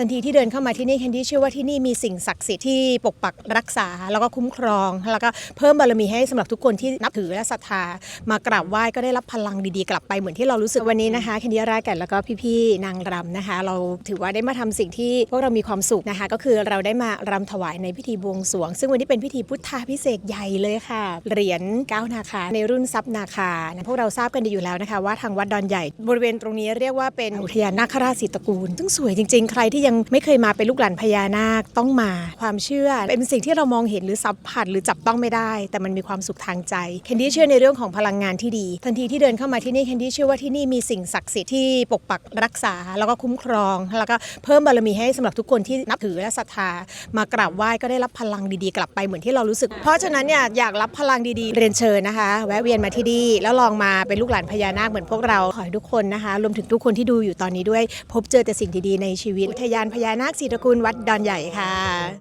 ทันทีที่เดินเข้ามาที่นี่แคนดี้เชื่อว่าที่นี่มีสิ่งศักดิ์สิทธิ์ที่ปกปักรักษา แล้วก็คุ้มครอง แล้วก็เพิ่มบารมีให้สำหรับทุกคนที่นับถือและศรัทธามากราบไหว้ก็ได้รับพลังดีๆ กลับไปเหมือนที่เรารู้สึกวันนี้นะคะแคนดี้รายกันแล้วก็พี่ๆนางรำนะคะ เราถือว่าได้มาทำสิ่งที่พวกเรามีความสุขนะคะ ก็คือเราได้มารำถวายในพิธีบวงสรวง ซึ่งวันนี้เป็นพิธีพุทธาพิเศษใหญ่เลยค่ะเหรียญเก้านาคาในรุ่นทรัพย์นาคานะพวกเราทราบกันดีอยู่แล้วนะคะว่าทางวัดดอนใหญ่ บริเวณตรงนี้เรียกว่าเป็นอุทยานนาคราชสีตระกูลซึ่งสวยจริงๆใครที่ยังไม่เคยมาเป็นลูกหลานพญานาคต้องมา ความเชื่อเป็นสิ่งที่เรามองเห็นหรือสัมผัสหรือจับต้องไม่ได้ แต่มันมีความสุขทางใจแคนดี้เชื่อในเรื่องของพลังงานที่ดี ทันทีที่เดินเข้ามาที่นี่แคนดี้เชื่อว่าที่นี่มีสิ่งศักดิ์สิทธิ์ที่ปกปักรักษา แล้วก็คุ้มครอง แล้วก็เพิ่มบารมีให้สำหรับทุกคนที่นับถือและศรัทธามากราบไหว้ก็ได้รับพลังดีๆ กลับไปเหมือนที่เรารู้สึก เพราะฉะนั้นเนี่ยอยากรับพลังดีๆ เรียนเชิญนะคะ แวะเวียนมาที่นี่แล้วลองมาเป็นลูกหลานพญานาคเหมือนพวกเราขอให้ทุกคนนะคะ รวมถึงทุกคนที่ดูอยู่ตอนนี้ด้วย พบเจอแต่สิ่งดีๆในชีวิตอุทยานพญานาคสีตระกูลวัดดอนใหญ่ค่ะ